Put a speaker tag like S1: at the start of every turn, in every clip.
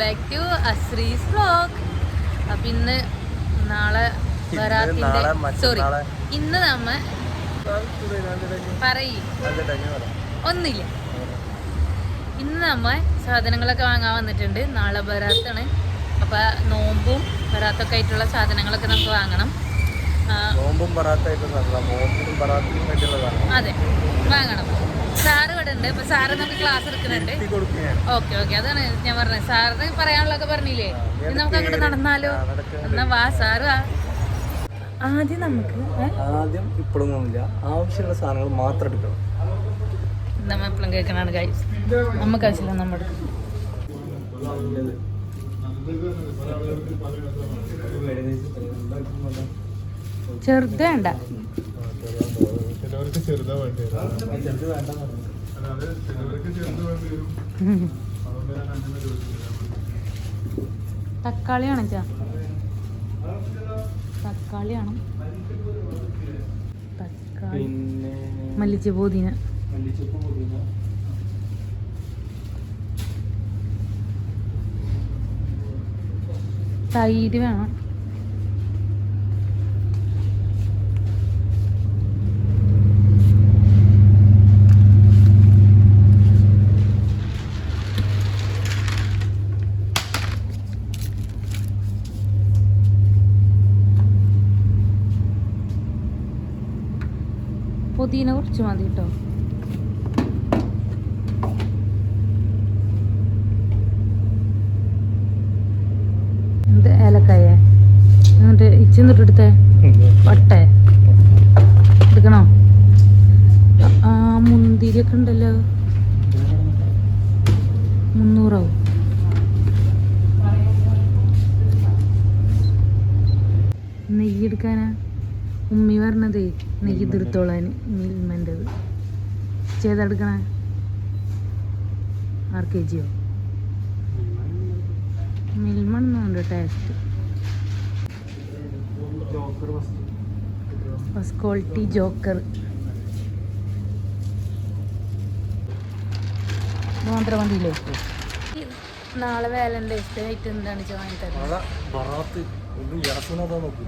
S1: Back to Ashree's vlog അപ്പൊ ഇന്ന് നാളെ വരാത്തിന്റെ സോറി. ഇന്ന് നമ്മ പറയും. ഒന്നില്ല. ഇന്ന് നമ്മ സാധനങ്ങളൊക്കെ വാങ്ങാൻ വന്നിട്ടുണ്ട്. നാളെ വരാത്താണ് അപ്പൊ നോമ്പും വരാത്തൊക്കെ ആയിട്ടുള്ള സാധനങ്ങളൊക്കെ നമുക്ക് വാങ്ങണം.
S2: നോമ്പും
S1: അതെ വാങ്ങണം. സാറ് ഇവിടെ ഉണ്ട്. ഇപ്പൊ സാറ് നമുക്ക് ക്ലാസ് എടുക്കുന്നുണ്ട്. ഓക്കെ ഓക്കെ അതാണ് ഞാൻ പറഞ്ഞത്. സാറിന് പറയാനുള്ളതൊക്കെ പറഞ്ഞില്ലേ? ഇനി നമുക്ക് അങ്ങോട്ട് നടന്നാലോ? എന്നാ വാ സാറ് വാ. ആദ്യം നമുക്ക്
S2: ആദ്യം ഇപ്പോഴൊന്നുമില്ല ആവശ്യമുള്ള സാധനങ്ങൾ മാത്രം എടുക്കണം.
S1: നമ്മ എപ്പോഴും കേൾക്കണാണ് കാര്യം. നമുക്ക് ആവശ്യമില്ല നമ്മൾ ചെറുത് വേണ്ട.
S3: ചെറുതാ വേണ്ടി
S2: വേണ്ട
S3: ചിലവർക്ക് ചെറുത് വേണ്ടി വരും. അതുകൊണ്ട് ഞാൻ അങ്ങനെ ചോദിച്ചില്ല
S1: തക്കാളി ആണ് ചാ തക്കാളി ആണ് തക്കാളി.
S2: പിന്നെ
S1: മല്ലിച്ച പുതിന. തൈര് വേണം. പുതിന കുറച്ച് മതി കേട്ടോ. എന്ത് ഏലക്കായേ? എന്നിട്ട് ഇച്ചി എന്നിട്ട് എടുത്തേ എടുക്കണോ? ആ, ആ മുന്തിരി ഒക്കെ ഉണ്ടല്ലോ മുന്നൂറാവും ഉമ്മി പറഞ്ഞതേ നെയ്യ് തീർത്തോളാൻ മിൽമന്റെത് ചെയ്തെടുക്കണ ആർ കെ ജിയോ? മിൽമണ്ണുണ്ട് ടേസ്റ്റ് ഫസ്റ്റ് ക്വാളിറ്റി ജോക്കർ മാത്രം മതിയില്ലേ നാളെ വാലന്റൈൻസ് ഡേ ആയിട്ട് എന്താണ് വാങ്ങി തരുന്നത്
S2: നാളെ ബറാത്ത് ഒന്നും യാസനതാ നോക്കൂ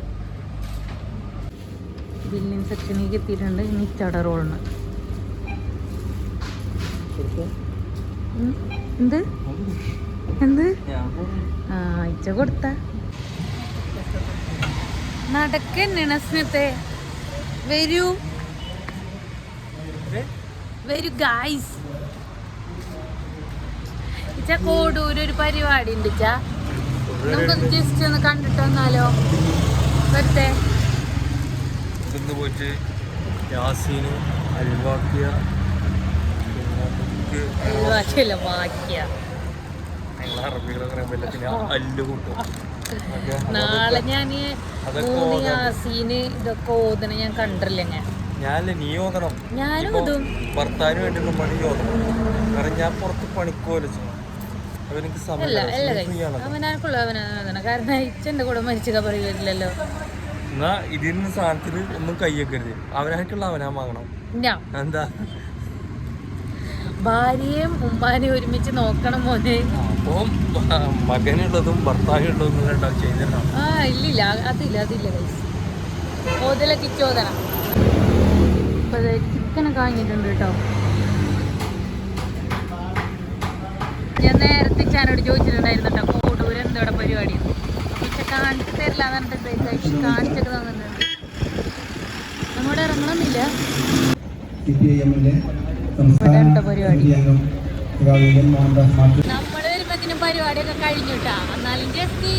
S1: ബില്ലിംഗ് സെക്ഷനിലേക്ക് എത്തിയിട്ടുണ്ട്. ഇനി ചട റോളിന് എന്ത്? എന്ത്? ആ ഇച്ച കൊടുത്ത. നടക്കന്നെയാണ് സ്മിത്തെ വരൂ. വരൂ ഗായ്സ് ഇച്ച കോടൂര് ഒരു പരിപാടി ഉണ്ട് ഇച്ച നമുക്ക് ജസ്റ്റ് ഒന്ന് കണ്ടിട്ട് വന്നാലോ? വെറുതെ
S2: ഇവിടുന്ന് പോയിട്ട് യാസീന് അൽവാക്കിയ
S1: നാളെ ഞാൻ. യാസീന് ഇതൊക്കെ ഓതണ ഞാൻ കണ്ടില്ല ഞാൻ.
S2: ഞാനല്ലേ നീ ഓതണം?
S1: ഞാനും ഓതും.
S2: ഭർത്താവിന് വേണ്ടിയുള്ള പണി ഓതണം. കാരണം ഞാൻ പുറത്ത് പണിക്കോല
S1: അല്ല
S2: സമയം
S1: അവനാണ് കാരണം ഇച്ചന്റെ കൂടെ മരിച്ച പറയില്ലല്ലോ
S2: എന്നാ ഇതിന് സാധനത്തിന് ഒന്നും കയ്യേക്കരുത്. അവനായിട്ടുള്ള അവനാ വാങ്ങണം. എന്താ?
S1: ഭാര്യയും ഉമ്മാനെയും ഒരുമിച്ച് നോക്കണം മോനെ.
S2: അപ്പം മകനുള്ളതും ഭർത്താവിനുള്ളതും രണ്ടാവും ചെയ്തിരണം
S1: ആ ഇല്ലില്ല അതില്ല അതില്ല ഓതല കിച്ചോതണം ഇപ്പൊ ചിക്കനൊക്കെ വാങ്ങിയിട്ടുണ്ട് കേട്ടോ. ഞാൻ നേരത്തെ ചാനോട് ചോദിച്ചിട്ടുണ്ടായിരുന്നു കേട്ടോ കോടൂര് എന്തോടെ പരിപാടി പക്ഷെ എന്ന് പറഞ്ഞിട്ട് കഴിച്ച് കാണിച്ചൊക്കെ തന്നിട്ടുണ്ട്. നമ്മോട് ഇറങ്ങണമെന്നില്ല. പരിപാടിയൊക്കെ കഴിഞ്ഞുട്ടാ എന്നാലും ജസ്റ്റ്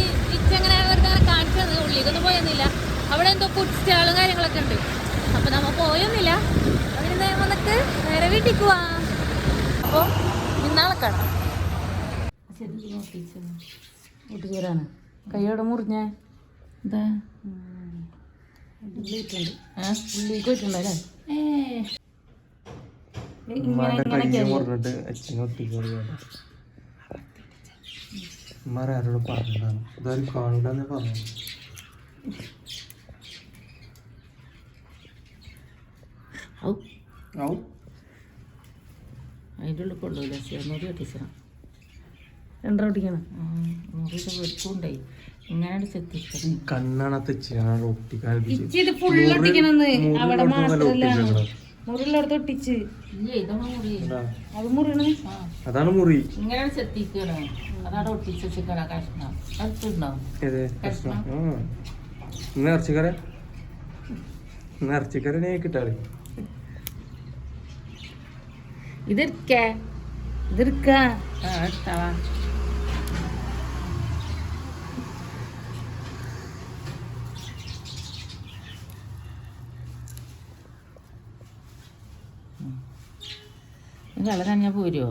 S1: വെറുതെ ഉള്ളിലേക്കൊന്നും പോയൊന്നുമില്ല. അവിടെ എന്തോ ഫുഡ് സ്റ്റാളും കാര്യങ്ങളൊക്കെ ഉണ്ട്. അപ്പൊ നമ്മ പോയൊന്നുമില്ല. അതിന് വന്നിട്ട് നേരെ വീട്ടിൽ പോവാ അപ്പൊ ഇന്നാളെ കാണാം. കൈയോടെ മുറിഞ്ഞേ. എന്താ ഉള്ളിട്ടുണ്ട് ഉള്ളിലേക്ക് പോയിട്ടുണ്ടല്ലേ ഇങ്ങനെ ഇങ്ങനെയൊക്കെ
S2: പറഞ്ഞിട്ട് അച്ഛനെ ഒട്ടിക്കോളി ഉമ്മാരെ ആരോട് പറഞ്ഞതാണ്. ഇതാരും കാണില്ലെന്ന് പറഞ്ഞു
S1: അതിന്റെ ഉള്ളിൽ കൊള്ളൂല ചേർന്നൂടി ഒട്ടിച്ചണം രണ്ടര ഒട്ടിക്കണം
S4: ഇങ്ങനെ
S2: ഒട്ടിക്കാൻ
S1: ഇത് ഒട്ടിക്കണമെന്ന് അവിടെ മാത്രല്ല ഒട്ടിച്ച്. അത് മുറിയണ
S2: അതാണ് മുറി.
S4: ഇങ്ങനെ ചെത്തിക്കണ അതാണ് ഒട്ടിച്ച് വെച്ചിക്കണ കഷ്ണം. അടുത്തുണ്ടാവും
S2: ഏത്? പ്രശ്നം ആ. ഇന്ന് ഇറച്ചിക്കര ഇന്ന് ഇറച്ചിക്കര നീ കിട്ടാറ്
S1: ഇതിരിക്ക. ഇതിരിക്ക.
S4: ആ വെള്ളം
S2: നനഞ്ഞാ
S4: പോരുവോ?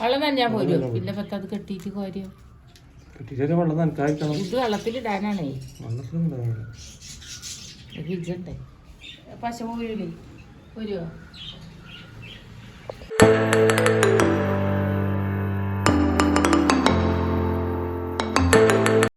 S4: വെള്ളം നനഞ്ഞാ പോരുവോ? പിന്നെ പത്ത് അത് കെട്ടിയിട്ട്
S2: കോരുവോ?
S4: ഇത് വെള്ളത്തിലിടാനാണേ ഫ്രിഡ്ജുണ്ടേ
S1: പശ പോരൂലേ?
S4: പോരുവോ?